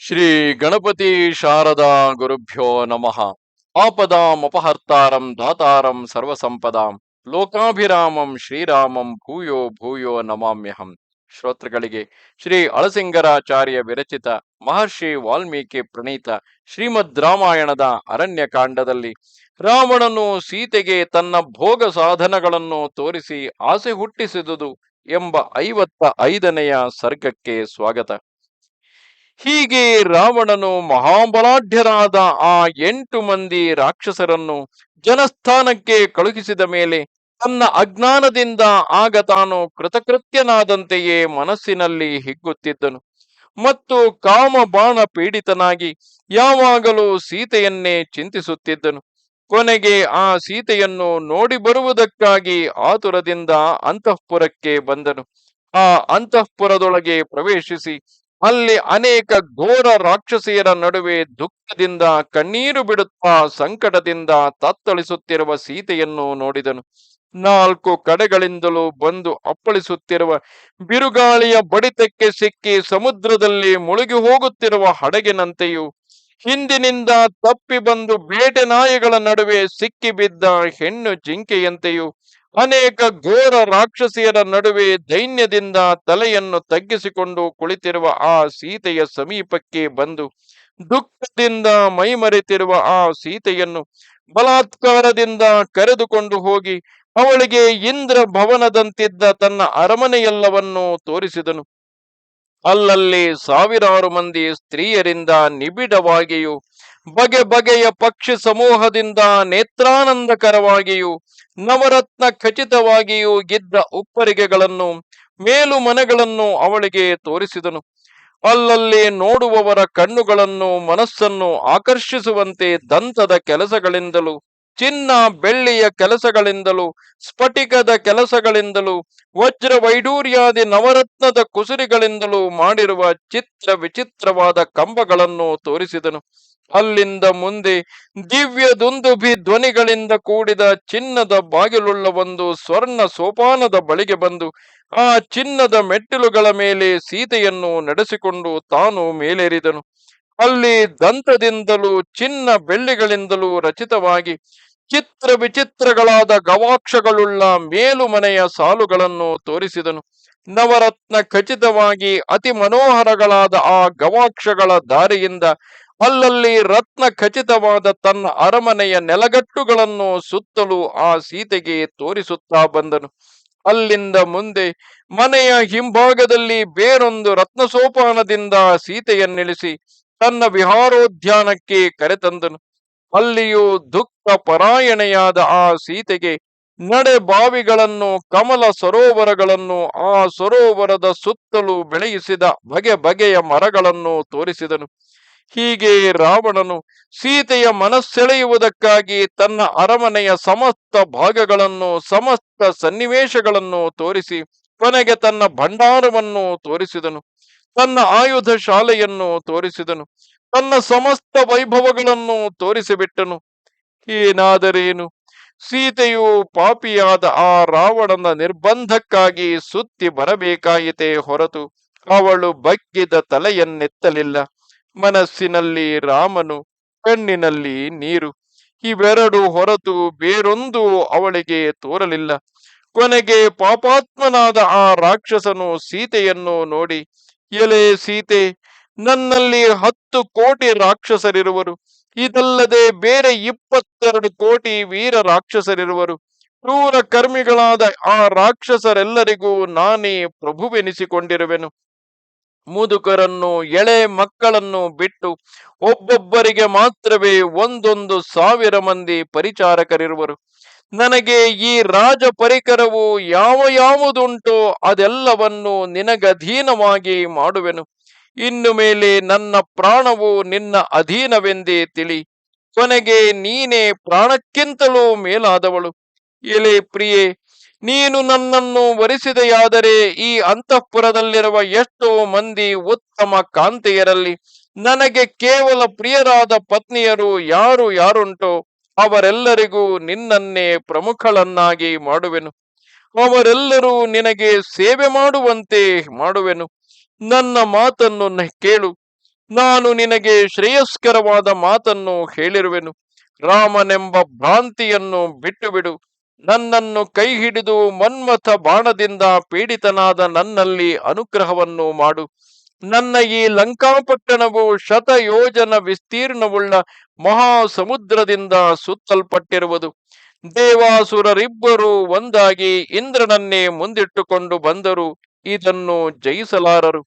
ಶ್ರೀ ಗಣಪತಿ ಶಾರದಾ ಗುರುಭ್ಯೋ ನಮಃ. ಆಪದಾಂ ಅಪಹರ್ತಾರಂ ಧಾತಾರಂ ಸರ್ವಸಂಪದಾಂ ಲೋಕಾಭಿರಾಮಂ ಶ್ರೀರಾಮಂ ಭೂಯೋ ಭೂಯೋ ನಮಾಮ್ಯಹಂ. ಶ್ರೋತೃಗಳಿಗೆ ಶ್ರೀ ಅಳಸಿಂಗರಾಚಾರ್ಯ ವಿರಚಿತ ಮಹರ್ಷಿ ವಾಲ್ಮೀಕಿ ಪ್ರಣೀತ ಶ್ರೀಮದ್ ರಾಮಾಯಣದ ಅರಣ್ಯಕಾಂಡದಲ್ಲಿ ರಾವಣನು ಸೀತೆಗೆ ತನ್ನ ಭೋಗ ಸಾಧನಗಳನ್ನು ತೋರಿಸಿ ಆಸೆ ಹುಟ್ಟಿಸಿದುದು ಎಂಬ ಐವತ್ತ ಐದನೆಯ ಸರ್ಗಕ್ಕೆ ಸ್ವಾಗತ. ಹೀಗೆ ರಾವಣನು ಮಹಾಬಲಾಢ್ಯರಾದ ಆ ಎಂಟು ಮಂದಿ ರಾಕ್ಷಸರನ್ನು ಜನಸ್ಥಾನಕ್ಕೆ ಕಳುಹಿಸಿದ ಮೇಲೆ ತನ್ನ ಅಜ್ಞಾನದಿಂದ ಆಗ ತಾನು ಕೃತಕೃತ್ಯನಾದಂತೆಯೇ ಮನಸ್ಸಿನಲ್ಲಿ ಹಿಗ್ಗುತ್ತಿದ್ದನು. ಮತ್ತು ಕಾಮ ಬಾಣ ಪೀಡಿತನಾಗಿ ಯಾವಾಗಲೂ ಸೀತೆಯನ್ನೇ ಚಿಂತಿಸುತ್ತಿದ್ದನು. ಕೊನೆಗೆ ಆ ಸೀತೆಯನ್ನು ನೋಡಿ ಬರುವುದಕ್ಕಾಗಿ ಆತುರದಿಂದ ಅಂತಃಪುರಕ್ಕೆ ಬಂದನು. ಆ ಅಂತಃಪುರದೊಳಗೆ ಪ್ರವೇಶಿಸಿ ಅಲ್ಲಿ ಅನೇಕ ಘೋರ ರಾಕ್ಷಸಿಯರ ನಡುವೆ ದುಃಖದಿಂದ ಕಣ್ಣೀರು ಬಿಡುತ್ತಾ ಸಂಕಟದಿಂದ ತತ್ತಳಿಸುತ್ತಿರುವ ಸೀತೆಯನ್ನು ನೋಡಿದನು. ನಾಲ್ಕು ಕಡೆಗಳಿಂದಲೂ ಬಂದು ಅಪ್ಪಳಿಸುತ್ತಿರುವ ಬಿರುಗಾಳಿಯ ಬಡಿತಕ್ಕೆ ಸಿಕ್ಕಿ ಸಮುದ್ರದಲ್ಲಿ ಮುಳುಗಿ ಹೋಗುತ್ತಿರುವ ಹಡಗಿನಂತೆಯೂ, ಹಿಂದಿನಿಂದ ತಪ್ಪಿ ಬಂದು ಬೇಟೆ ನಾಯಿಗಳ ನಡುವೆ ಸಿಕ್ಕಿಬಿದ್ದ ಹೆಣ್ಣು ಜಿಂಕೆಯಂತೆಯೂ ಅನೇಕ ಘೋರ ರಾಕ್ಷಸಿಯರ ನಡುವೆ ದೈನ್ಯದಿಂದ ತಲೆಯನ್ನು ತಗ್ಗಿಸಿಕೊಂಡು ಕುಳಿತಿರುವ ಆ ಸೀತೆಯ ಸಮೀಪಕ್ಕೆ ಬಂದು ದುಃಖದಿಂದ ಮೈಮರೆತಿರುವ ಆ ಸೀತೆಯನ್ನು ಬಲಾತ್ಕಾರದಿಂದ ಕರೆದುಕೊಂಡು ಹೋಗಿ ಅವಳಿಗೆ ಇಂದ್ರ ಭವನದಂತಿದ್ದ ತನ್ನ ಅರಮನೆಯೆಲ್ಲವನ್ನೂ ತೋರಿಸಿದನು. ಅಲ್ಲಲ್ಲಿ ಸಾವಿರಾರು ಮಂದಿ ಸ್ತ್ರೀಯರಿಂದ ನಿಬಿಡವಾಗಿಯೂ ಬಗೆ ಬಗೆಯ ಪಕ್ಷಿ ಸಮೂಹದಿಂದ ನೇತ್ರಾನಂದಕರವಾಗಿಯೂ, ನವರತ್ನ ಖಚಿತವಾಗಿಯೂ ಗಿದ್ದ ಉಪ್ಪರಿಗೆಗಳನ್ನು, ಮೇಲು ಮನೆಗಳನ್ನು ಅವಳಿಗೆ ತೋರಿಸಿದನು. ಅಲ್ಲಲ್ಲಿ ನೋಡುವವರ ಕಣ್ಣುಗಳನ್ನು, ಮನಸ್ಸನ್ನು ಆಕರ್ಷಿಸುವಂತೆ ದಂತದ ಕೆಲಸಗಳಿಂದಲೂ ಚಿನ್ನ ಬೆಳ್ಳಿಯ ಕೆಲಸಗಳಿಂದಲೂ, ಸ್ಫಟಿಕದ ಕೆಲಸಗಳಿಂದಲೂ, ವಜ್ರ ವೈಡೂರ್ಯಾದಿ ನವರತ್ನದ ಕುಸುರಿಗಳಿಂದಲೂ ಮಾಡಿರುವ ಚಿತ್ರ ವಿಚಿತ್ರವಾದ ಕಂಬಗಳನ್ನು ತೋರಿಸಿದನು. ಅಲ್ಲಿಂದ ಮುಂದೆ ದಿವ್ಯ ದುಂದುಭಿ ಧ್ವನಿಗಳಿಂದ ಕೂಡಿದ ಚಿನ್ನದ ಬಾಗಿಲುಳ್ಳ ಒಂದು ಸ್ವರ್ಣ ಸೋಪಾನದ ಬಳಿಗೆ ಬಂದು, ಆ ಚಿನ್ನದ ಮೆಟ್ಟಿಲುಗಳ ಮೇಲೆ ಸೀತೆಯನ್ನು ನಡೆಸಿಕೊಂಡು ತಾನು ಮೇಲೇರಿದನು. ಅಲ್ಲಿ ದಂತದಿಂದಲೂ, ಚಿನ್ನ ಬೆಳ್ಳಿಗಳಿಂದಲೂ ರಚಿತವಾಗಿ ಚಿತ್ರ ವಿಚಿತ್ರಗಳಾದ ಗವಾಕ್ಷಗಳುಳ್ಳ ಮೇಲುಮನೆಯ ಸಾಲುಗಳನ್ನು ತೋರಿಸಿದನು. ನವರತ್ನ ಖಚಿತವಾಗಿ ಅತಿ ಮನೋಹರಗಳಾದ ಆ ಗವಾಕ್ಷಗಳ ದಾರಿಯಿಂದ ಅಲ್ಲಲ್ಲಿ ರತ್ನ ಖಚಿತವಾದ ತನ್ನ ಅರಮನೆಯ ನೆಲಗಟ್ಟುಗಳನ್ನು ಸುತ್ತಲೂ ಆ ಸೀತೆಗೆ ತೋರಿಸುತ್ತಾ ಬಂದನು. ಅಲ್ಲಿಂದ ಮುಂದೆ ಮನೆಯ ಹಿಂಭಾಗದಲ್ಲಿ ಬೇರೊಂದು ರತ್ನ ಸೋಪಾನದಿಂದ ಸೀತೆಯನ್ನಿಳಿಸಿ ತನ್ನ ವಿಹಾರೋದ್ಯಾನಕ್ಕೆ ಕರೆತಂದನು. ಅಲ್ಲಿಯೂ ದುಃಖ ಪರಾಯಣೆಯಾದ ಆ ಸೀತೆಗೆ ನಡೆ ಬಾವಿಗಳನ್ನು, ಕಮಲ ಸರೋವರಗಳನ್ನು, ಆ ಸರೋವರದ ಸುತ್ತಲೂ ಬೆಳೆಯಿಸಿದ ಬಗೆ ಬಗೆಯ ಮರಗಳನ್ನು ತೋರಿಸಿದನು. ಹೀಗೆ ರಾವಣನು ಸೀತೆಯ ಮನಸ್ಸೆಳೆಯುವುದಕ್ಕಾಗಿ ತನ್ನ ಅರಮನೆಯ ಸಮಸ್ತ ಭಾಗಗಳನ್ನು, ಸಮಸ್ತ ಸನ್ನಿವೇಶಗಳನ್ನು ತೋರಿಸಿ, ಕೊನೆಗೆ ತನ್ನ ಭಂಡಾರವನ್ನು ತೋರಿಸಿದನು. ತನ್ನ ಆಯುಧ ಶಾಲೆಯನ್ನು ತೋರಿಸಿದನು. ತನ್ನ ಸಮಸ್ತ ವೈಭವಗಳನ್ನು ತೋರಿಸಿಬಿಟ್ಟನು. ಏನಾದರೇನು? ಸೀತೆಯು ಪಾಪಿಯಾದ ಆ ರಾವಣನ ನಿರ್ಬಂಧಕ್ಕಾಗಿ ಸುತ್ತಿ ಬರಬೇಕಾಯಿತೇ ಹೊರತು ಅವಳು ಬಗ್ಗಿದ ತಲೆಯನ್ನೆತ್ತಲಿಲ್ಲ. ಮನಸ್ಸಿನಲ್ಲಿ ರಾಮನು, ಕಣ್ಣಿನಲ್ಲಿ ನೀರು. ಇವೆರಡು ಹೊರತು ಬೇರೊಂದು ಅವಳಿಗೆ ತೋರಲಿಲ್ಲ. ಕೊನೆಗೆ ಪಾಪಾತ್ಮನಾದ ಆ ರಾಕ್ಷಸನು ಸೀತೆಯನ್ನು ನೋಡಿ ಎಲೆ ಸೀತೆ, ನನ್ನಲ್ಲಿ ಹತ್ತು ಕೋಟಿ ರಾಕ್ಷಸರಿರುವರು. ಇದಲ್ಲದೆ ಬೇರೆ ಇಪ್ಪತ್ತೆರಡು ಕೋಟಿ ವೀರ ರಾಕ್ಷಸರಿರುವರು. ಕ್ರೂರ ಕರ್ಮಿಗಳಾದ ಆ ರಾಕ್ಷಸರೆಲ್ಲರಿಗೂ ನಾನೇ ಪ್ರಭುವೆನಿಸಿಕೊಂಡಿರುವೆನು. ಮುದುಕರನ್ನು, ಎಳೆ ಮಕ್ಕಳನ್ನು ಬಿಟ್ಟು ಒಬ್ಬೊಬ್ಬರಿಗೆ ಮಾತ್ರವೇ ಒಂದೊಂದು ಸಾವಿರ ಮಂದಿ ಪರಿಚಾರಕರಿರುವರು. ನನಗೆ ಈ ರಾಜ ಪರಿಕರವು ಯಾವ ಯಾವುದುಂಟೋ ಅದೆಲ್ಲವನ್ನು ನಿನಗಧೀನವಾಗಿ ಮಾಡುವೆನು. ಇನ್ನು ಮೇಲೆ ನನ್ನ ಪ್ರಾಣವು ನಿನ್ನ ಅಧೀನವೆಂದೇ ತಿಳಿ. ಕೊನೆಗೆ ನೀನೇ ಪ್ರಾಣಕ್ಕಿಂತಲೂ ಮೇಲಾದವಳು. ಎಲೆ ಪ್ರಿಯೆ, ನೀನು ನನ್ನನ್ನು ವರಿಸಿದೆಯಾದರೆ ಈ ಅಂತಃಪುರದಲ್ಲಿರುವ ಎಷ್ಟೋ ಮಂದಿ ಉತ್ತಮ ಕಾಂತೆಯರಲ್ಲಿ ನನಗೆ ಕೇವಲ ಪ್ರಿಯರಾದ ಪತ್ನಿಯರು ಯಾರು ಯಾರುಂಟೋ ಅವರೆಲ್ಲರಿಗೂ ನಿನ್ನನ್ನೇ ಪ್ರಮುಖಳನ್ನಾಗಿ ಮಾಡುವೆನು. ಅವರೆಲ್ಲರೂ ನಿನಗೆ ಸೇವೆ ಮಾಡುವಂತೆ ಮಾಡುವೆನು. ನನ್ನ ಮಾತನ್ನು ಕೇಳು. ನಾನು ನಿನಗೆ ಶ್ರೇಯಸ್ಕರವಾದ ಮಾತನ್ನು ಹೇಳಿರುವೆನು. ರಾಮನೆಂಬ ಭ್ರಾಂತಿಯನ್ನು ಬಿಟ್ಟು ಬಿಡು ನನ್ನನ್ನು ಕೈ ಹಿಡಿದು ಮನ್ಮಥ ಬಾಣದಿಂದ ಪೀಡಿತನಾದ ನನ್ನಲ್ಲಿ ಅನುಗ್ರಹವನ್ನು ಮಾಡು. ನನ್ನ ಈ ಲಂಕಾಪಟ್ಟಣವು ಶತ ಯೋಜನ ವಿಸ್ತೀರ್ಣವುಳ್ಳ ಮಹಾಸಮುದ್ರದಿಂದ ಸುತ್ತಲ್ಪಟ್ಟಿರುವುದು. ದೇವಾಸುರರಿಬ್ಬರು ಒಂದಾಗಿ ಇಂದ್ರನನ್ನೇ ಮುಂದಿಟ್ಟುಕೊಂಡು ಬಂದರು. ಇದನ್ನು ಜಯಿಸಲಾರರು.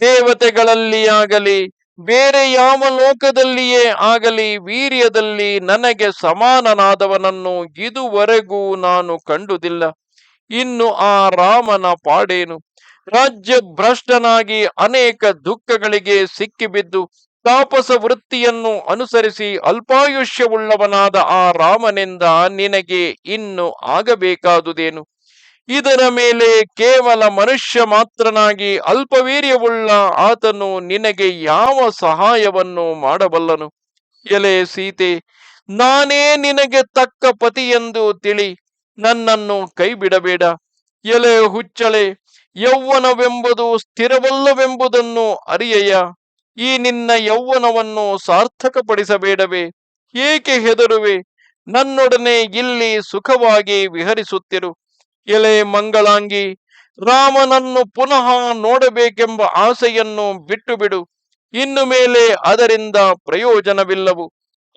ದೇವತೆಗಳಲ್ಲಿ ಆಗಲಿ ಬೇರೆ ಯಾವ ಲೋಕದಲ್ಲಿಯೇ ಆಗಲಿ, ವೀರ್ಯದಲ್ಲಿ ನನಗೆ ಸಮಾನನಾದವನನ್ನು ಇದುವರೆಗೂ ನಾನು ಕಂಡುದಿಲ್ಲ. ಇನ್ನು ಆ ರಾಮನ ಪಾಡೇನು? ರಾಜ್ಯ ಭ್ರಷ್ಟನಾಗಿ ಅನೇಕ ದುಃಖಗಳಿಗೆ ಸಿಕ್ಕಿಬಿದ್ದು ತಾಪಸ ವೃತ್ತಿಯನ್ನು ಅನುಸರಿಸಿ ಅಲ್ಪಾಯುಷ್ಯವುಳ್ಳವನಾದ ಆ ರಾಮನಿಂದ ನಿನಗೆ ಇನ್ನು ಆಗಬೇಕಾದುದೇನು? ಇದರ ಮೇಲೆ ಕೇವಲ ಮನುಷ್ಯ ಮಾತ್ರನಾಗಿ ಅಲ್ಪವೀರ್ಯವುಳ್ಳ ಆತನು ನಿನಗೆ ಯಾವ ಸಹಾಯವನ್ನು ಮಾಡಬಲ್ಲನು? ಎಲೆ ಸೀತೆ ನಾನೇ ನಿನಗೆ ತಕ್ಕ ಪತಿಯೆಂದು ತಿಳಿ ನನ್ನನ್ನು ಕೈ ಬಿಡಬೇಡ ಎಲೆ ಹುಚ್ಚಳೆ ಯೌವನವೆಂಬುದು ಸ್ಥಿರವಲ್ಲವೆಂಬುದನ್ನು ಅರಿಯಯ್ಯ. ಈ ನಿನ್ನ ಯೌವನವನ್ನು ಸಾರ್ಥಕಪಡಿಸಬೇಡವೇ. ಏಕೆ ಹೆದರುವೆ? ನನ್ನೊಡನೆ ಇಲ್ಲಿ ಸುಖವಾಗಿ ವಿಹರಿಸುತ್ತಿರು. ಎಲೆ ಮಂಗಳಾಂಗಿ, ರಾಮನನ್ನು ಪುನಃ ನೋಡಬೇಕೆಂಬ ಆಸೆಯನ್ನು ಬಿಟ್ಟು ಬಿಡು ಇನ್ನು ಮೇಲೆ ಅದರಿಂದ ಪ್ರಯೋಜನವಿಲ್ಲವು.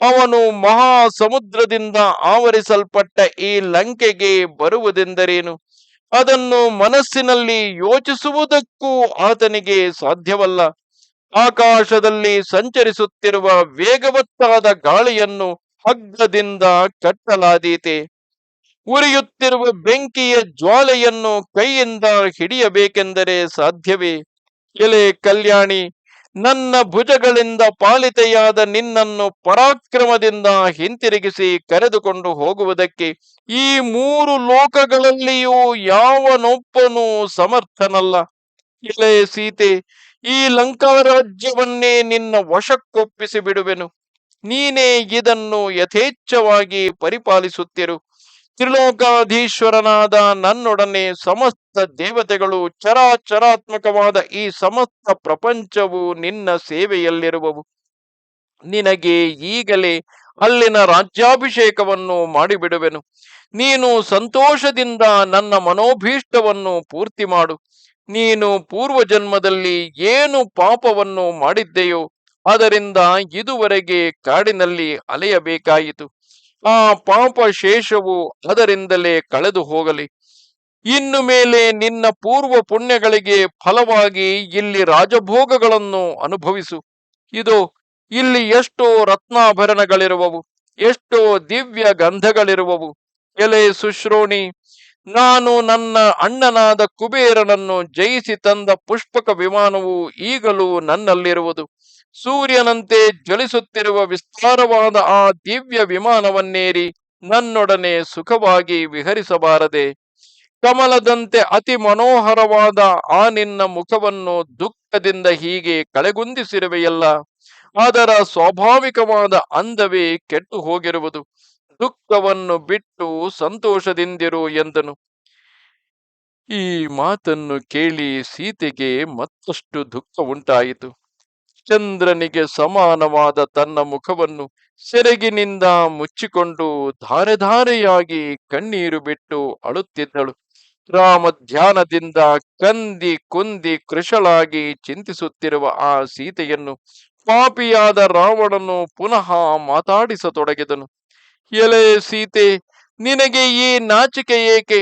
ಅವನು ಮಹಾ ಸಮುದ್ರದಿಂದ ಆವರಿಸಲ್ಪಟ್ಟ ಈ ಲಂಕೆಗೆ ಬರುವುದೆಂದರೇನು? ಅದನ್ನು ಮನಸ್ಸಿನಲ್ಲಿ ಯೋಚಿಸುವುದಕ್ಕೂ ಆತನಿಗೆ ಸಾಧ್ಯವಲ್ಲ. ಆಕಾಶದಲ್ಲಿ ಸಂಚರಿಸುತ್ತಿರುವ ವೇಗವತ್ತಾದ ಗಾಳಿಯನ್ನು ಹಗ್ಗದಿಂದ ಕಟ್ಟಲಾದೀತೆ. ಉರಿಯುತ್ತಿರುವ ಬೆಂಕಿಯ ಜ್ವಾಲೆಯನ್ನು ಕೈಯಿಂದ ಹಿಡಿಯಬೇಕೆಂದರೆ ಸಾಧ್ಯವೇ? ಎಲೆ ಕಲ್ಯಾಣಿ ನನ್ನ ಭುಜಗಳಿಂದ ಪಾಲಿತೆಯಾದ ನಿನ್ನನ್ನು ಪರಾಕ್ರಮದಿಂದ ಹಿಂತಿರುಗಿಸಿ ಕರೆದುಕೊಂಡು ಹೋಗುವುದಕ್ಕೆ ಈ ಮೂರು ಲೋಕಗಳಲ್ಲಿಯೂ ಯಾವನೊಬ್ಬನೂ ಸಮರ್ಥನಲ್ಲ. ಇಲೇ ಸೀತೆ, ಈ ಲಂಕಾರಾಜ್ಯವನ್ನೇ ನಿನ್ನ ವಶಕ್ಕೊಪ್ಪಿಸಿ ಬಿಡುವೆನು ನೀನೇ ಇದನ್ನು ಯಥೇಚ್ಛವಾಗಿ ಪರಿಪಾಲಿಸುತ್ತಿರು. ತ್ರಿಲೋಕಾಧೀಶ್ವರನಾದ ನನ್ನೊಡನೆ ಸಮಸ್ತ ದೇವತೆಗಳು ಚರಾಚರಾತ್ಮಕವಾದ ಈ ಸಮಸ್ತ ಪ್ರಪಂಚವು ನಿನ್ನ ಸೇವೆಯಲ್ಲಿರುವವು. ನಿನಗೆ ಈಗಲೇ ಅಲ್ಲಿನ ರಾಜ್ಯಾಭಿಷೇಕವನ್ನು ಮಾಡಿಬಿಡುವೆನು. ನೀನು ಸಂತೋಷದಿಂದ ನನ್ನ ಮನೋಭೀಷ್ಟವನ್ನು ಪೂರ್ತಿ ಮಾಡು. ನೀನು ಪೂರ್ವ ಜನ್ಮದಲ್ಲಿ ಏನು ಪಾಪವನ್ನು ಮಾಡಿದ್ದೆಯೋ ಅದರಿಂದ ಇದುವರೆಗೆ ಕಾಡಿನಲ್ಲಿ ಅಲೆಯಬೇಕಾಯಿತು. ಆ ಪಾಪ ಶೇಷವು ಅದರಿಂದಲೇ ಕಳೆದು ಹೋಗಲಿ. ಇನ್ನು ಮೇಲೆ ನಿನ್ನ ಪೂರ್ವ ಪುಣ್ಯಗಳಿಗೆ ಫಲವಾಗಿ ಇಲ್ಲಿ ರಾಜಭೋಗಗಳನ್ನು ಅನುಭವಿಸು. ಇದು ಇಲ್ಲಿ ಎಷ್ಟೋ ರತ್ನಾಭರಣಗಳಿರುವವು, ಎಷ್ಟೋ ದಿವ್ಯ ಗಂಧಗಳಿರುವವು ಎಲೆ ಸುಶ್ರೋಣಿ ನಾನು ನನ್ನ ಅಣ್ಣನಾದ ಕುಬೇರನನ್ನು ಜಯಿಸಿ ತಂದ ಪುಷ್ಪಕ ವಿಮಾನವು ಈಗಲೂ ನನ್ನಲ್ಲಿರುವುದು. ಸೂರ್ಯನಂತೆ ಜ್ವಲಿಸುತ್ತಿರುವ ವಿಸ್ತಾರವಾದ ಆ ದಿವ್ಯ ವಿಮಾನವನ್ನೇರಿ ನನ್ನೊಡನೆ ಸುಖವಾಗಿ ವಿಹರಿಸಬಾರದೆ. ಕಮಲದಂತೆ ಅತಿ ಮನೋಹರವಾದ ಆ ನಿನ್ನ ಮುಖವನ್ನು ದುಃಖದಿಂದ ಹೀಗೆ ಕಳೆಗುಂದಿಸಿರುವೆಯಲ್ಲ. ಅದರ ಸ್ವಾಭಾವಿಕವಾದ ಅಂದವೇ ಕೆಟ್ಟು ಹೋಗಿರುವುದು. ದುಃಖವನ್ನು ಬಿಟ್ಟು ಸಂತೋಷದಿಂದಿರು ಎಂದನು. ಈ ಮಾತನ್ನು ಕೇಳಿ ಸೀತೆಗೆ ಮತ್ತಷ್ಟು ದುಃಖ ಉಂಟಾಯಿತು. ಚಂದ್ರನಿಗೆ ಸಮಾನವಾದ ತನ್ನ ಮುಖವನ್ನು ಸೆರಗಿನಿಂದ ಮುಚ್ಚಿಕೊಂಡು ಧಾರೆಧಾರೆಯಾಗಿ ಕಣ್ಣೀರು ಬಿಟ್ಟು ಅಳುತ್ತಿದ್ದಳು. ರಾಮ ಧ್ಯಾನದಿಂದ ಕಂದಿ ಕುಂದಿ ಕೃಶಳಾಗಿ ಚಿಂತಿಸುತ್ತಿರುವ ಆ ಸೀತೆಯನ್ನು ಪಾಪಿಯಾದ ರಾವಣನು ಪುನಃ ಮಾತಾಡಿಸತೊಡಗಿದನು. ಎಲೆ ಸೀತೆ, ನಿನಗೆ ಈ ನಾಚಿಕೆ ಏಕೆ?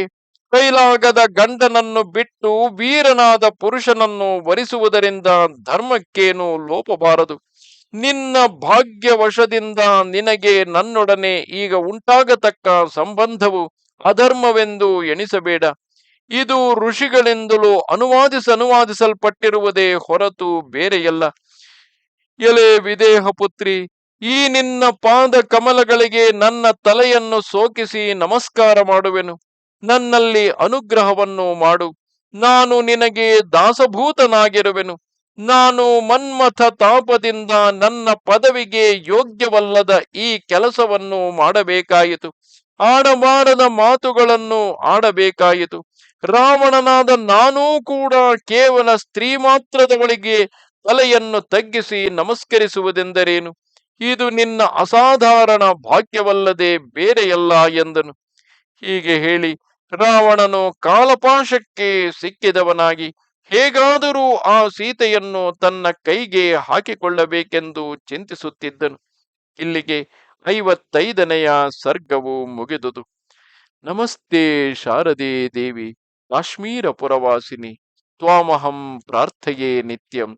ಕೈಲಾಗದ ಗಂಡನನ್ನು ಬಿಟ್ಟು ವೀರನಾದ ಪುರುಷನನ್ನು ವರಿಸುವುದರಿಂದ ಧರ್ಮಕ್ಕೇನು ಲೋಪಬಾರದು. ನಿನ್ನ ಭಾಗ್ಯವಶದಿಂದ ನಿನಗೆ ನನ್ನೊಡನೆ ಈಗ ಉಂಟಾಗತಕ್ಕ ಸಂಬಂಧವು ಅಧರ್ಮವೆಂದು ಎಣಿಸಬೇಡ. ಇದು ಋಷಿಗಳೆಂದಲೂ ಅನುವಾದಿಸ ಅನುವಾದಿಸಲ್ಪಟ್ಟಿರುವುದೇ ಹೊರತು ಬೇರೆಯಲ್ಲ. ಎಲೆ ವಿದೇಹ ಪುತ್ರಿ, ಈ ನಿನ್ನ ಪಾದ ಕಮಲಗಳಿಗೆ ನನ್ನ ತಲೆಯನ್ನು ಸೋಕಿಸಿ ನಮಸ್ಕಾರ ಮಾಡುವೆನು. ನನ್ನಲ್ಲಿ ಅನುಗ್ರಹವನ್ನು ಮಾಡು. ನಾನು ನಿನಗೆ ದಾಸಭೂತನಾಗಿರುವೆನು. ನಾನು ಮನ್ಮಥ ತಾಪದಿಂದ ನನ್ನ ಪದವಿಗೆ ಯೋಗ್ಯವಲ್ಲದ ಈ ಕೆಲಸವನ್ನು ಮಾಡಬೇಕಾಯಿತು. ಆಡಬಾರದ ಮಾತುಗಳನ್ನು ಆಡಬೇಕಾಯಿತು. ರಾವಣನಾದ ನಾನೂ ಕೂಡ ಕೇವಲ ಸ್ತ್ರೀ ಮಾತ್ರದವಳಿಗೆ ತಲೆಯನ್ನು ತಗ್ಗಿಸಿ ನಮಸ್ಕರಿಸುವುದೆಂದರೇನು? ಇದು ನಿನ್ನ ಅಸಾಧಾರಣ ಭಾಗ್ಯವಲ್ಲದೆ ಬೇರೆಯಲ್ಲ ಎಂದನು. ಹೀಗೆ ಹೇಳಿ ರಾವಣನು ಕಾಲಪಾಶಕ್ಕೆ ಸಿಕ್ಕಿದವನಾಗಿ ಹೇಗಾದರೂ ಆ ಸೀತೆಯನ್ನು ತನ್ನ ಕೈಗೆ ಹಾಕಿಕೊಳ್ಳಬೇಕೆಂದು ಚಿಂತಿಸುತ್ತಿದ್ದನು. ಇಲ್ಲಿಗೆ ಐವತ್ತೈದನೆಯ ಸರ್ಗವು ಮುಗಿದುದು. ನಮಸ್ತೆ ಶಾರದೆ ದೇವಿ, ಕಾಶ್ಮೀರ ಪುರವಾಸಿನಿ, ತ್ವಾಮಹಂ ಪ್ರಾರ್ಥೆಯೇ ನಿತ್ಯಂ.